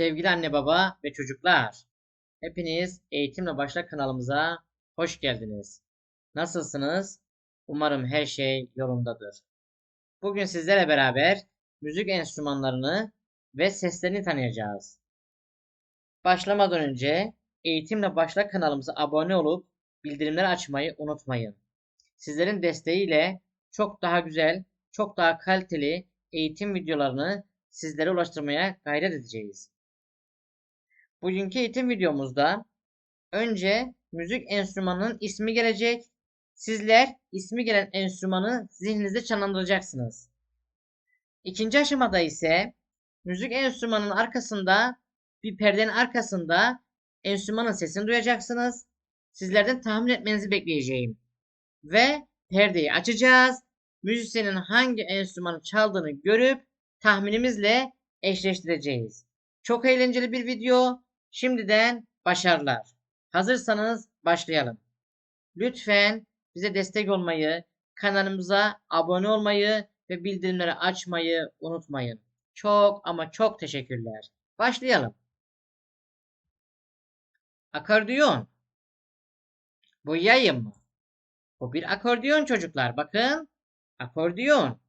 Sevgili anne baba ve çocuklar, hepiniz Eğitimle Başla kanalımıza hoş geldiniz. Nasılsınız? Umarım her şey yolundadır. Bugün sizlerle beraber müzik enstrümanlarını ve seslerini tanıyacağız. Başlamadan önce Eğitimle Başla kanalımıza abone olup bildirimleri açmayı unutmayın. Sizlerin desteğiyle çok daha güzel, çok daha kaliteli eğitim videolarını sizlere ulaştırmaya gayret edeceğiz. Bugünkü eğitim videomuzda önce müzik enstrümanının ismi gelecek. Sizler ismi gelen enstrümanı zihninizde canlandıracaksınız. İkinci aşamada ise müzik enstrümanının arkasında bir perdenin arkasında enstrümanın sesini duyacaksınız. Sizlerden tahmin etmenizi bekleyeceğim. Ve perdeyi açacağız. Müzisyenin hangi enstrümanı çaldığını görüp tahminimizle eşleştireceğiz. Çok eğlenceli bir video. Şimdiden başarılar. Hazırsanız başlayalım. Lütfen bize destek olmayı, kanalımıza abone olmayı ve bildirimleri açmayı unutmayın. Çok ama çok teşekkürler. Başlayalım. Akordeon. Bu yayın mı? Bu bir akordeon çocuklar. Bakın. Akordeon.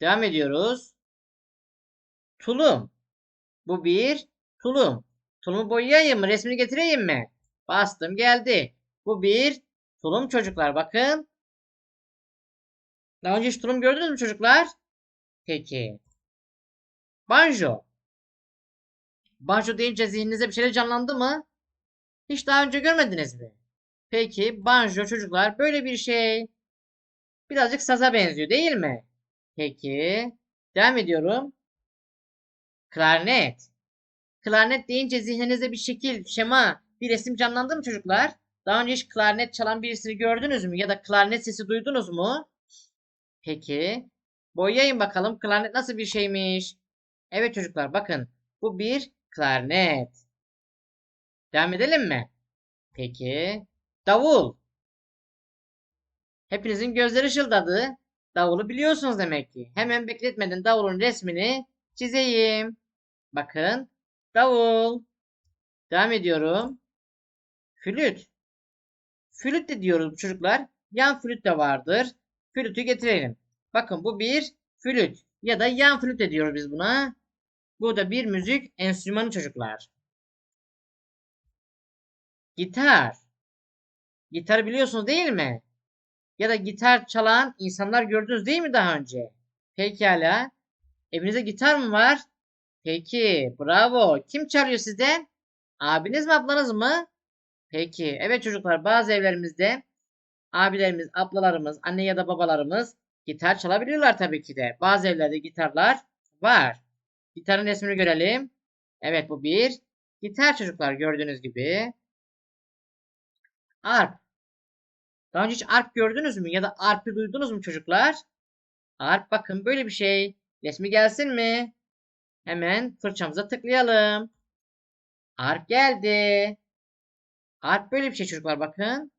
Devam ediyoruz. Tulum. Bu bir tulum. Tulumu boyayayım mı? Resmini getireyim mi? Bastım geldi. Bu bir tulum çocuklar. Bakın. Daha önce hiç tulum gördünüz mü çocuklar? Peki. Banjo. Banjo deyince zihninizde bir şeyler canlandı mı? Hiç daha önce görmediniz mi? Peki banjo çocuklar böyle bir şey. Birazcık saza benziyor değil mi? Peki. Devam ediyorum. Klarnet. Klarnet deyince zihninizde bir şekil, şema, bir resim canlandı mı çocuklar? Daha önce hiç klarnet çalan birisini gördünüz mü? Ya da klarnet sesi duydunuz mu? Peki. Boyayın bakalım klarnet nasıl bir şeymiş? Evet çocuklar bakın. Bu bir klarnet. Devam edelim mi? Peki. Davul. Hepinizin gözleri ışıldadı. Davulu biliyorsunuz demek ki. Hemen bekletmeden davulun resmini çizeyim. Bakın. Davul. Devam ediyorum. Flüt. Flüt de diyoruz çocuklar. Yan flüt de vardır. Flütü getirelim. Bakın bu bir flüt. Ya da yan flüt de diyoruz biz buna. Bu da bir müzik enstrümanı çocuklar. Gitar. Gitar biliyorsunuz değil mi? Ya da gitar çalan insanlar gördünüz değil mi daha önce? Pekala. Evinizde gitar mı var? Peki. Bravo. Kim çalıyor sizden? Abiniz mi ablanız mı? Peki. Evet çocuklar bazı evlerimizde abilerimiz, ablalarımız, anne ya da babalarımız gitar çalabiliyorlar tabii ki de. Bazı evlerde gitarlar var. Gitarın resmini görelim. Evet bu bir gitar çocuklar gördüğünüz gibi. Arp. Daha önce hiç arp gördünüz mü? Ya da arp'i duydunuz mu çocuklar? Arp bakın böyle bir şey. Resmi gelsin mi? Hemen fırçamıza tıklayalım. Arp geldi. Arp böyle bir şey çocuklar bakın.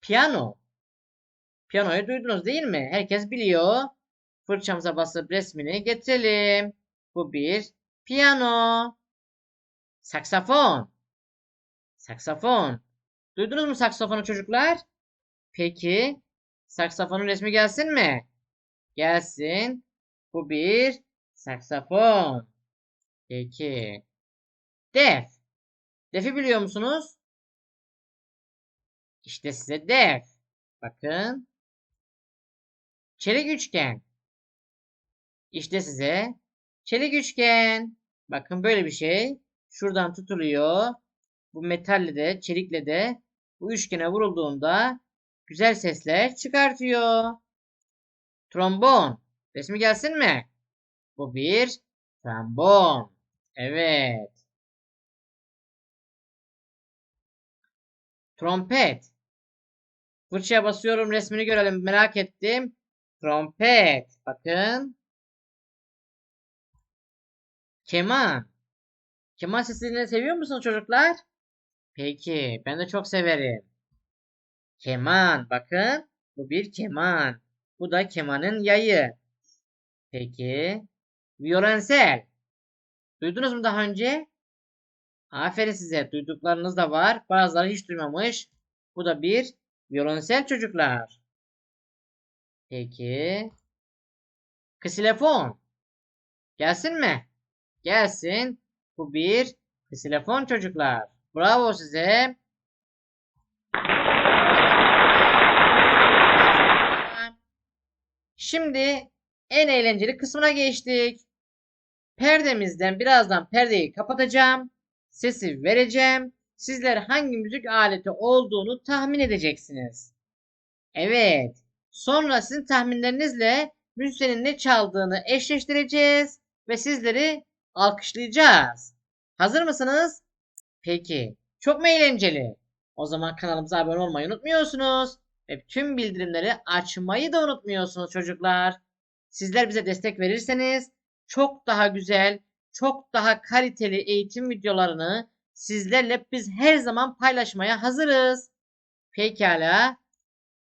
Piyano. Piyanoyu duydunuz değil mi? Herkes biliyor. Fırçamıza basıp resmini getirelim. Bu bir piyano. Saksafon. Saksafon. Duydunuz mu saksafonu çocuklar? Peki. Saksafonun resmi gelsin mi? Gelsin. Bu bir saksafon. Peki. Def. Def'i biliyor musunuz? İşte size def. Bakın. Çelik üçgen. İşte size çelik üçgen. Bakın böyle bir şey. Şuradan tutuluyor. Bu metalle de, çelikle de bu üçgene vurulduğunda güzel sesler çıkartıyor. Trombon. Resmi gelsin mi? Bu bir trombon. Evet. Trompet. Fırçaya basıyorum resmini görelim. Merak ettim. Trompet. Bakın. Keman. Keman sesini seviyor musunuz çocuklar? Peki. Ben de çok severim. Keman. Bakın. Bu bir keman. Bu da kemanın yayı. Peki. Violensel. Duydunuz mu daha önce? Aferin size. Duyduklarınız da var. Bazıları hiç duymamış. Bu da bir violonsel çocuklar. Peki. Ksilefon. Gelsin mi? Gelsin. Bu bir ksilefon çocuklar. Bravo size. Şimdi en eğlenceli kısmına geçtik. Perdemizden birazdan perdeyi kapatacağım. Sesi vereceğim. Sizler hangi müzik aleti olduğunu tahmin edeceksiniz. Evet. Sonra sizin tahminlerinizle müzisyenin ne çaldığını eşleştireceğiz ve sizleri alkışlayacağız. Hazır mısınız? Peki. Çok mu eğlenceli? O zaman kanalımıza abone olmayı unutmuyorsunuz. Ve tüm bildirimleri açmayı da unutmuyorsunuz çocuklar. Sizler bize destek verirseniz çok daha güzel, çok daha kaliteli eğitim videolarını sizlerle biz her zaman paylaşmaya hazırız. Pekala.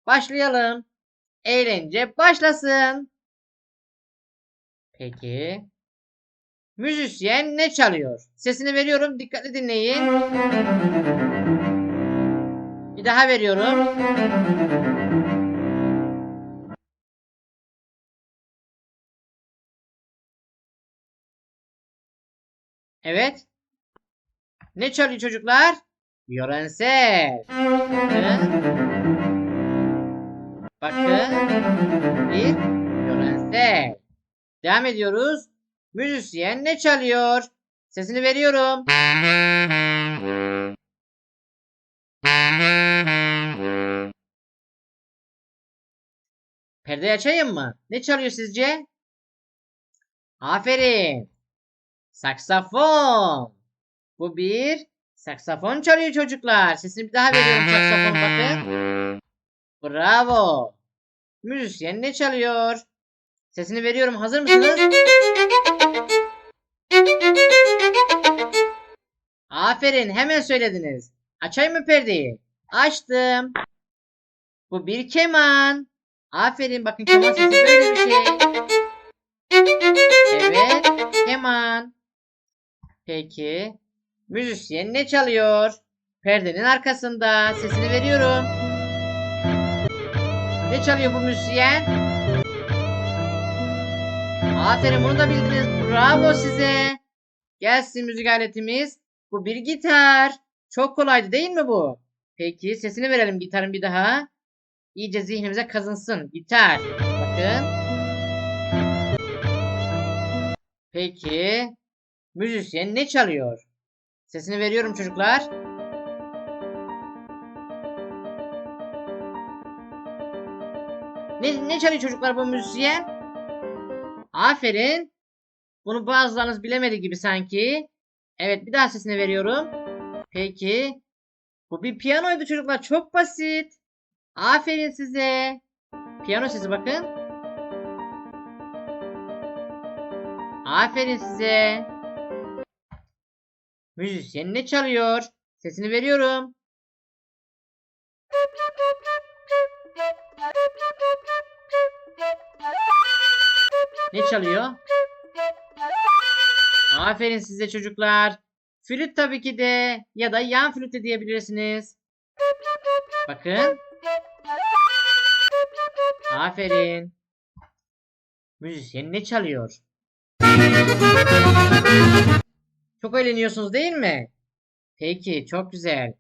Başlayalım. Eğlence başlasın. Peki. Müzisyen ne çalıyor? Sesini veriyorum. Dikkatli dinleyin. Bir daha veriyorum. Evet. Ne çalıyor çocuklar? Violensel. Bakın. Bir violensel. Devam ediyoruz. Müzisyen ne çalıyor? Sesini veriyorum. Perdeyi açayım mı? Ne çalıyor sizce? Aferin. Saksafon. Bu bir saksafon çalıyor çocuklar. Sesini bir daha veriyorum saksafon bakın. Bravo. Müzisyen ne çalıyor? Sesini veriyorum. Hazır mısınız? Aferin. Hemen söylediniz. Açayım mı perdeyi? Açtım. Bu bir keman. Aferin. Bakın keman sesi böyle bir şey. Evet. Keman. Peki. Müzisyen ne çalıyor? Perdenin arkasında. Sesini veriyorum. Ne çalıyor bu müzisyen? Aferin bunu da bildiniz. Bravo size. Gelsin müzik aletimiz. Bu bir gitar. Çok kolaydı değil mi bu? Peki sesini verelim gitarın bir daha. İyice zihnimize kazınsın. Gitar. Bakın. Peki. Müzisyen ne çalıyor? Sesini veriyorum çocuklar. Ne, ne çalıyor çocuklar bu müzisyen? Aferin. Bunu bazılarınız bilemedi gibi sanki. Evet bir daha sesini veriyorum. Peki. Bu bir piyanoydu çocuklar. Çok basit. Aferin size. Piyano sesi bakın. Aferin size. Müzisyen ne çalıyor? Sesini veriyorum. Ne çalıyor? Aferin size çocuklar. Flüt tabii ki de ya da yan flüt de diyebilirsiniz. Bakın. Aferin. Müzisyen ne çalıyor? Çok eğleniyorsunuz değil mi? Peki, çok güzel.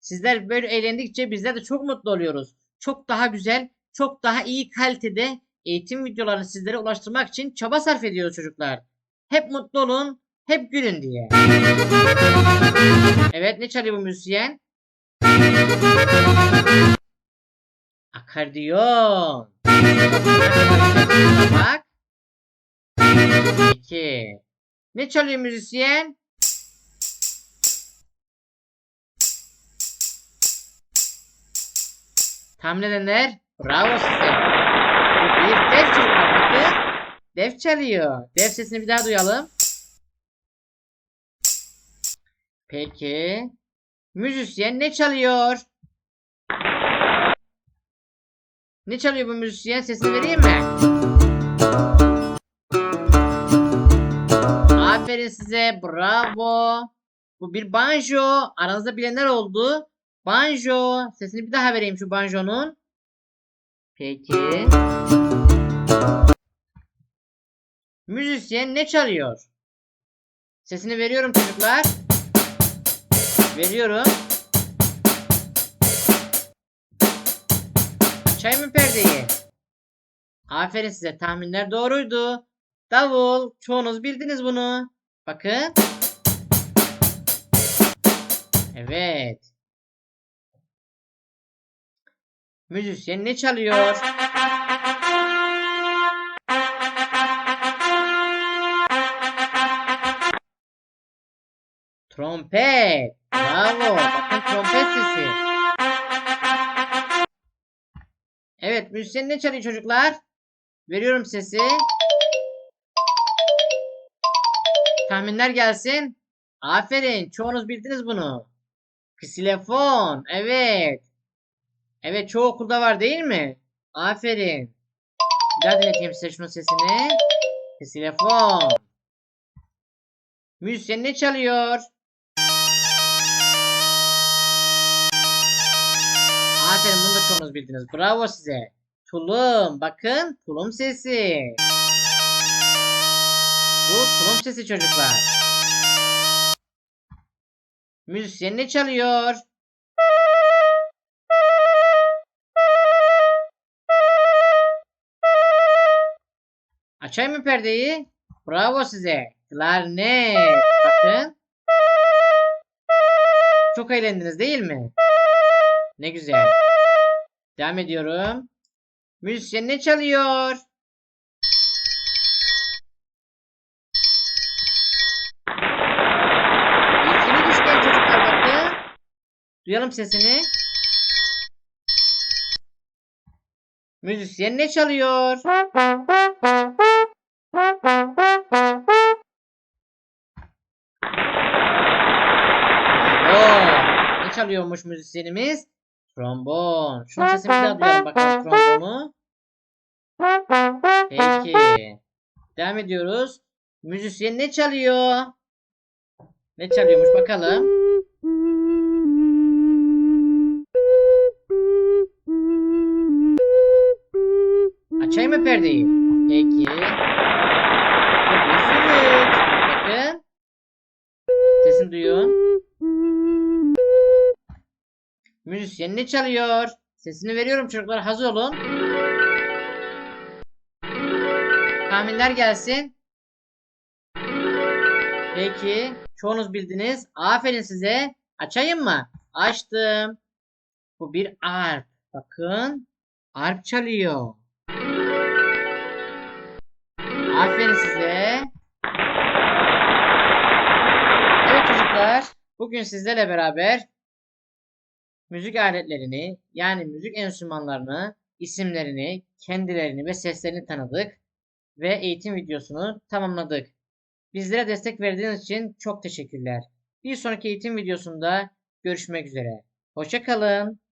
Sizler böyle eğlendikçe bizler de çok mutlu oluyoruz. Çok daha güzel, çok daha iyi kalitede eğitim videolarını sizlere ulaştırmak için çaba sarf ediyoruz çocuklar. Hep mutlu olun, hep gülün diye. Evet, ne çalıyor bu müzisyen? Akordeon. Bak. Peki. Ne çalıyor müzisyen? Tahmin edenler bravo size. Bu bir çocuklar bakın. Def çalıyor. Def sesini bir daha duyalım. Peki. Müzisyen ne çalıyor? Ne çalıyor bu müzisyen? Sesini vereyim mi? Aferin size. Bravo. Bu bir banjo. Aranızda bilenler oldu. Banjo. Sesini bir daha vereyim şu banjonun. Peki. Müzisyen ne çalıyor? Sesini veriyorum çocuklar. Veriyorum. Açayım mı perdeyi? Aferin size. Tahminler doğruydu. Davul. Çoğunuz bildiniz bunu. Bakın. Evet. Müzisyen ne çalıyor? Trompet. Bravo. Bakın trompet sesi. Evet, müzisyen ne çalıyor çocuklar? Veriyorum sesi. Tahminler gelsin. Aferin. Çoğunuz bildiniz bunu. Ksilefon. Evet. Evet çoğu okulda var değil mi? Aferin. Bir daha dinleteyim size şunun sesini. Ksilefon. Müzisyen ne çalıyor? Aferin bunu da çoğunuz bildiniz. Bravo size. Tulum. Bakın tulum sesi. Bu tulum sesi çocuklar. Müzisyen ne çalıyor? Açayım mı perdeyi? Bravo size. Klarnet. Bakın. Çok eğlendiniz değil mi? Ne güzel. Devam ediyorum. Müzisyen ne çalıyor? Eğitimi düşken çocuklar bakın. Duyalım sesini. Müzisyen ne çalıyor? Çalıyormuş müzisyenimiz? Trombon. Şunun sesini bir daha duyalım bakalım trombonu. Peki. Devam ediyoruz. Müzisyen ne çalıyor? Ne çalıyormuş bakalım. Açayım mı perdeyi? Peki. Bu bir flüt. Bakın. Sesini duyun. Müzisyen ne çalıyor? Sesini veriyorum çocuklar. Hazır olun. Tahminler gelsin. Peki. Çoğunuz bildiniz. Aferin size. Açayım mı? Açtım. Bu bir arp. Bakın. Arp çalıyor. Aferin size. Evet çocuklar. Bugün sizlerle beraber müzik aletlerini yani müzik enstrümanlarını, isimlerini, kendilerini ve seslerini tanıdık ve eğitim videosunu tamamladık. Bizlere destek verdiğiniz için çok teşekkürler. Bir sonraki eğitim videosunda görüşmek üzere. Hoşça kalın.